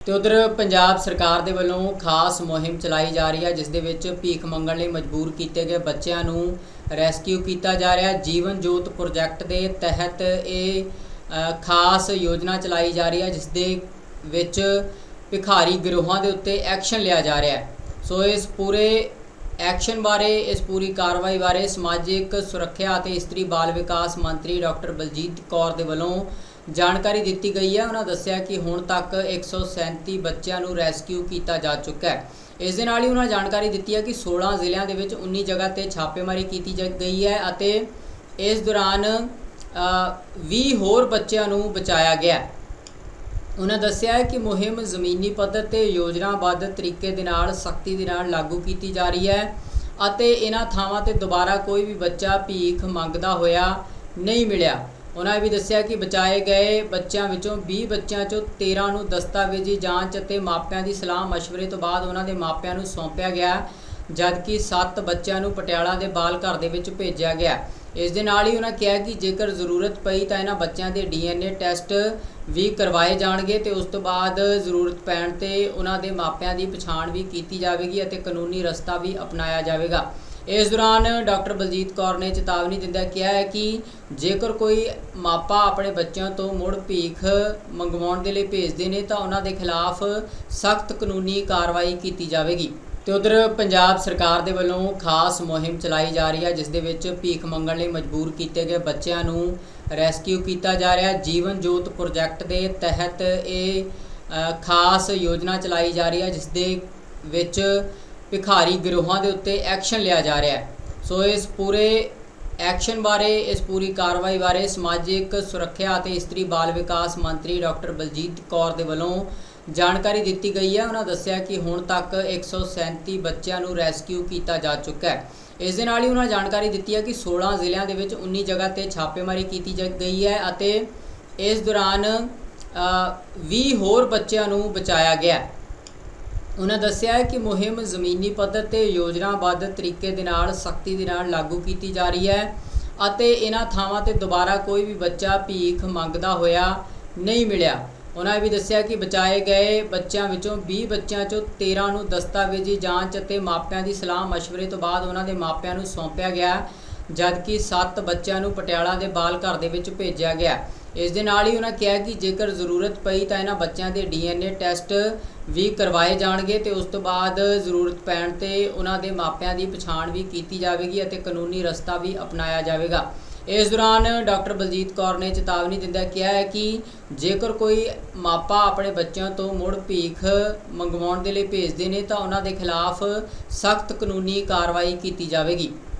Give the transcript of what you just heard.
ਤੇ ਉਧਰ ਪੰਜਾਬ ਸਰਕਾਰ ਦੇ ਵੱਲੋਂ ਖਾਸ ਮੁਹਿੰਮ ਚਲਾਈ ਜਾ ਰਹੀ ਹੈ, ਜਿਸ ਦੇ ਵਿੱਚ ਭੀਖ ਮੰਗਣ ਲਈ ਮਜਬੂਰ ਕੀਤੇ ਗਏ ਬੱਚਿਆਂ ਨੂੰ ਰੈਸਕਿਊ ਕੀਤਾ ਜਾ ਰਿਹਾ ਜੀਵਨ ਜੋਤ ਪ੍ਰੋਜੈਕਟ ਦੇ ਤਹਿਤ ਇਹ ਖਾਸ ਯੋਜਨਾ ਚਲਾਈ ਜਾ ਰਹੀ ਹੈ, ਜਿਸ ਦੇ ਵਿੱਚ ਭਿਖਾਰੀ ਗਿਰੋਹਾਂ ਦੇ ਉੱਤੇ ਐਕਸ਼ਨ ਲਿਆ ਜਾ ਰਿਹਾ ਹੈ। ਸੋ ਇਸ ਪੂਰੇ ਐਕਸ਼ਨ ਬਾਰੇ, ਇਸ ਪੂਰੀ ਕਾਰਵਾਈ ਬਾਰੇ ਸਮਾਜਿਕ ਸੁਰੱਖਿਆ ਅਤੇ ਇਸਤਰੀ ਬਾਲ ਵਿਕਾਸ ਮੰਤਰੀ ਡਾਕਟਰ ਬਲਜੀਤ ਕੌਰ ਦੇ ਵੱਲੋਂ ਜਾਣਕਾਰੀ ਦਿੱਤੀ ਗਈ ਹੈ। ਉਹਨਾਂ ਦੱਸਿਆ ਕਿ ਹੁਣ ਤੱਕ 137 ਬੱਚਿਆਂ ਨੂੰ ਰੈਸਕਿਊ ਕੀਤਾ ਜਾ ਚੁੱਕਾ ਹੈ। ਇਸ ਦੇ ਨਾਲ ਹੀ ਉਹਨਾਂ ਜਾਣਕਾਰੀ ਦਿੱਤੀ ਹੈ ਕਿ 16 ਜ਼ਿਲ੍ਹਿਆਂ ਦੇ ਵਿੱਚ 19 ਜਗ੍ਹਾ ਤੇ ਛਾਪੇਮਾਰੀ ਕੀਤੀ ਜਾ ਗਈ ਹੈ ਅਤੇ ਇਸ ਦੌਰਾਨ ਅ, 20 ਹੋਰ ਬੱਚਿਆਂ ਨੂੰ ਬਚਾਇਆ ਗਿਆ ਉਹਨਾਂ ਦੱਸਿਆ ਹੈ ਕਿ ਮੁਹਿੰਮ ਜ਼ਮੀਨੀ ਪੱਧਰ ਤੇ ਯੋਜਨਾਬੱਧ ਤਰੀਕੇ ਦੇ ਨਾਲ ਸਖਤੀ ਦੇ ਨਾਲ ਲਾਗੂ ਕੀਤੀ ਜਾ ਰਹੀ ਹੈ ਅਤੇ ਇਹਨਾਂ ਥਾਵਾਂ ਤੇ ਦੁਬਾਰਾ ਕੋਈ ਵੀ ਬੱਚਾ ਭੀਖ ਮੰਗਦਾ ਹੋਇਆ ਨਹੀਂ ਮਿਲਿਆ। ਉਹਨਾਂ ਇਹ ਵੀ ਦੱਸਿਆ ਕਿ ਬਚਾਏ ਗਏ ਬੱਚਿਆਂ ਵਿੱਚੋਂ 20 ਬੱਚਿਆਂ ਚੋਂ 13 ਨੂੰ ਦਸਤਾਵੇਜ਼ੀ ਜਾਂਚ ਅਤੇ ਮਾਪਿਆਂ ਦੀ ਸਲਾਹ مشਵਰੇ ਤੋਂ ਬਾਅਦ ਉਹਨਾਂ ਦੇ ਮਾਪਿਆਂ ਨੂੰ ਸੌਂਪਿਆ ਗਿਆ, ਜਦਕਿ 7 ਬੱਚਿਆਂ ਨੂੰ ਪਟਿਆਲਾ ਦੇ ਬਾਲ ਘਰ ਦੇ ਵਿੱਚ ਭੇਜਿਆ ਗਿਆ। ਇਸ ਦੇ ਨਾਲ ਹੀ ਉਹਨਾਂ ਕਿਹਾ ਕਿ ਜੇਕਰ ਜ਼ਰੂਰਤ ਪਈ ਤਾਂ ਇਹਨਾਂ ਬੱਚਿਆਂ ਦੇ ਡੀਐਨਏ ਟੈਸਟ ਵੀ ਕਰਵਾਏ ਜਾਣਗੇ ਤੇ ਉਸ ਤੋਂ ਬਾਅਦ ਜ਼ਰੂਰਤ ਪੈਣ ਤੇ ਉਹਨਾਂ ਦੇ ਮਾਪਿਆਂ ਦੀ ਪਛਾਣ ਵੀ ਕੀਤੀ ਜਾਵੇਗੀ ਅਤੇ ਕਾਨੂੰਨੀ ਰਸਤਾ ਵੀ ਅਪਣਾਇਆ ਜਾਵੇਗਾ। ਇਸ ਦੌਰਾਨ ਡਾਕਟਰ ਬਲਜੀਤ ਕੌਰ ਨੇ ਚੇਤਾਵਨੀ ਦਿੰਦਿਆਂ ਕਿਹਾ ਹੈ ਕਿ ਜੇਕਰ ਕੋਈ ਮਾਪਾ ਆਪਣੇ ਬੱਚਿਆਂ ਤੋਂ ਮੁੜ ਭੀਖ ਮੰਗਵਾਉਣ ਦੇ ਲਈ ਭੇਜਦੇ ਨੇ ਤਾਂ ਉਹਨਾਂ ਦੇ ਖਿਲਾਫ ਸਖਤ ਕਾਨੂੰਨੀ ਕਾਰਵਾਈ ਕੀਤੀ ਜਾਵੇਗੀ। ਤੇ ਉਧਰ ਪੰਜਾਬ ਸਰਕਾਰ ਦੇ ਵੱਲੋਂ ਖਾਸ ਮੁਹਿੰਮ ਚਲਾਈ ਜਾ ਰਹੀ ਹੈ, ਜਿਸ ਦੇ ਵਿੱਚ ਭੀਖ ਮੰਗਣ ਲਈ ਮਜਬੂਰ ਕੀਤੇ ਗਏ ਬੱਚਿਆਂ ਨੂੰ ਰੈਸਕਿਊ ਕੀਤਾ ਜਾ ਰਿਹਾ ਜੀਵਨ ਜੋਤ ਪ੍ਰੋਜੈਕਟ ਦੇ ਤਹਿਤ ਇਹ ਖਾਸ ਯੋਜਨਾ ਚਲਾਈ ਜਾ ਰਹੀ ਹੈ, ਜਿਸ ਦੇ ਵਿੱਚ ਭਿਖਾਰੀ ਗਿਰੋਹਾਂ ਦੇ ਉੱਤੇ ਐਕਸ਼ਨ ਲਿਆ ਜਾ ਰਿਹਾ ਹੈ। ਸੋ ਇਸ ਪੂਰੇ ਐਕਸ਼ਨ ਬਾਰੇ ਇਸ ਪੂਰੀ ਕਾਰਵਾਈ ਬਾਰੇ ਸਮਾਜਿਕ ਸੁਰੱਖਿਆ ਅਤੇ ਇਸਤਰੀ ਬਾਲ ਵਿਕਾਸ ਮੰਤਰੀ ਡਾਕਟਰ ਬਲਜੀਤ ਕੌਰ ਦੇ ਵੱਲੋਂ ਜਾਣਕਾਰੀ ਦਿੱਤੀ ਗਈ ਹੈ। ਉਹਨਾਂ ਦੱਸਿਆ ਕਿ ਹੁਣ ਤੱਕ 137 ਬੱਚਿਆਂ ਨੂੰ ਰੈਸਕਿਊ ਕੀਤਾ ਜਾ ਚੁੱਕਾ ਹੈ। ਇਸ ਦੇ ਨਾਲ ਹੀ ਉਹਨਾਂ ਜਾਣਕਾਰੀ ਦਿੱਤੀ ਹੈ ਕਿ 16 ਜ਼ਿਲ੍ਹਿਆਂ ਦੇ ਵਿੱਚ 19 ਜਗ੍ਹਾ ਤੇ ਛਾਪੇਮਾਰੀ ਕੀਤੀ ਜਾ ਗਈ ਹੈ ਅਤੇ ਇਸ ਦੌਰਾਨ ਅ, 20 ਹੋਰ ਬੱਚਿਆਂ ਨੂੰ ਬਚਾਇਆ ਗਿਆ ਹੈ। ਉਹਨਾਂ ਦੱਸਿਆ ਕਿ ਮੁਹਿੰਮ ਜ਼ਮੀਨੀ ਪੱਧਰ ਤੇ ਯੋਜਨਾਬੱਧ ਤਰੀਕੇ ਦੇ ਨਾਲ, ਸਖਤੀ ਦੇ ਨਾਲ ਲਾਗੂ ਕੀਤੀ ਜਾ ਰਹੀ ਹੈ ਅਤੇ ਇਹਨਾਂ ਥਾਵਾਂ ਤੇ ਦੁਬਾਰਾ ਕੋਈ ਵੀ ਬੱਚਾ ਭੀਖ ਮੰਗਦਾ ਹੋਇਆ ਨਹੀਂ ਮਿਲਿਆ। ਉਹਨਾਂ ਇਹ ਵੀ ਦੱਸਿਆ ਕਿ ਬਚਾਏ ਗਏ ਬੱਚਿਆਂ ਵਿੱਚੋਂ 20 ਬੱਚਿਆਂ ਚੋਂ 13 ਨੂੰ ਦਸਤਾਵੇਜ਼ੀ ਜਾਂਚ ਅਤੇ ਮਾਪਿਆਂ ਦੀ ਸਲਾਹ مشਵਰੇ ਤੋਂ ਬਾਅਦ ਉਹਨਾਂ ਦੇ ਮਾਪਿਆਂ ਨੂੰ ਸੌਂਪਿਆ ਗਿਆ। ਜਦਕਿ 7 ਬੱਚਿਆਂ ਨੂੰ ਪਟਿਆਲਾ ਦੇ ਬਾਲ ਘਰ ਦੇ ਵਿੱਚ ਭੇਜਿਆ ਗਿਆ। ਇਸ ਦੇ ਨਾਲ ਹੀ ਉਹਨਾਂ ਕਿਹਾ ਕਿ ਜੇਕਰ ਜ਼ਰੂਰਤ ਪਈ ਤਾਂ ਇਹਨਾਂ ਬੱਚਿਆਂ ਦੇ ਡੀਐਨਏ ਟੈਸਟ ਵੀ ਕਰਵਾਏ ਜਾਣਗੇ ਤੇ ਉਸ ਤੋਂ ਬਾਅਦ ਜ਼ਰੂਰਤ ਪੈਣ ਤੇ ਉਹਨਾਂ ਦੇ ਮਾਪਿਆਂ ਦੀ ਪਛਾਣ ਵੀ ਕੀਤੀ ਜਾਵੇਗੀ ਅਤੇ ਕਾਨੂੰਨੀ ਰਸਤਾ ਵੀ ਅਪਣਾਇਆ ਜਾਵੇਗਾ। ਇਸ ਦੌਰਾਨ ਡਾਕਟਰ ਬਲਜੀਤ ਕੌਰ ਨੇ ਚੇਤਾਵਨੀ ਦਿੰਦਿਆਂ ਕਿਹਾ ਹੈ ਕਿ ਜੇਕਰ ਕੋਈ ਮਾਪਾ ਆਪਣੇ ਬੱਚਿਆਂ ਤੋਂ ਮੁੜ ਭੀਖ ਮੰਗਵਾਉਣ ਦੇ ਲਈ ਭੇਜਦੇ ਨੇ ਤਾਂ ਉਹਨਾਂ ਦੇ ਖਿਲਾਫ ਸਖਤ ਕਾਨੂੰਨੀ ਕਾਰਵਾਈ ਕੀਤੀ ਜਾਵੇਗੀ।